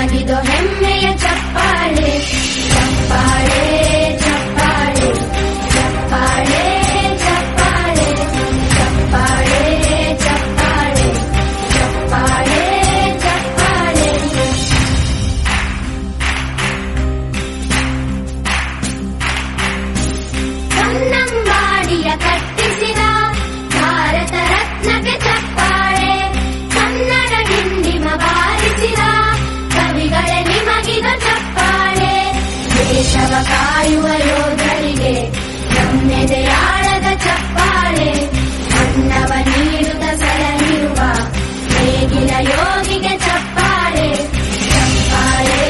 ನಿಮಗಿದು ಹೆಮ್ಮೆಯ ಚಪ್ಪಾಳೆ ಚಪ್ಪಾಳೆ ಚಪ್ಪಾಳೆ ಚಪ್ಪಾಳೆ ಚಪ್ಪಾಳೆ ಚಪ್ಪಾಳೆ ಚಪ್ಪಾಳೆ ಚಪ್ಪಾಳೆ ಚಪ್ಪಾಳೆ ಕನ್ನಂಬಾಡಿಯ ಕಟ್ಟಿಸಿದ ದೇಶವ ಕಾಯುವ ಯೋಧರಿಗೆ ನಮ್ಮೆದೆಯಾಳದ ಚಪ್ಪಾಳೆ. ಅನ್ನವ ನೀಡುತ್ತ ಸಲಹಿರುವ ನೇಗಿಲ ಯೋಗಿಗೆ ಚಪ್ಪಾಳೆ. ಚಪ್ಪಾಳೆ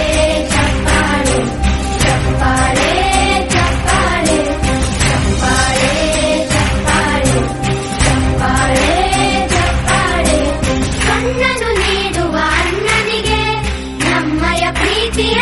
ಚಪ್ಪಾಳೆ ಚಪ್ಪಾಳೆ ಚಪ್ಪಾಳೆ. ಚಪ್ಪಾಳೆ ಚಪ್ಪಾಳೆ ಚಪ್ಪಾಳೆ ಚಪ್ಪಾಳೆ. ಕಣ್ಣನು ನೀಡುವ ಅಣ್ಣನಿಗೆ ನಮ್ಮಯ ಪ್ರೀತಿಯ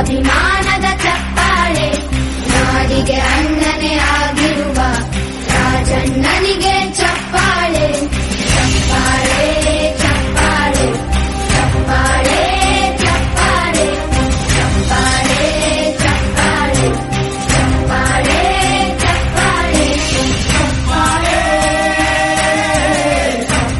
Happy night.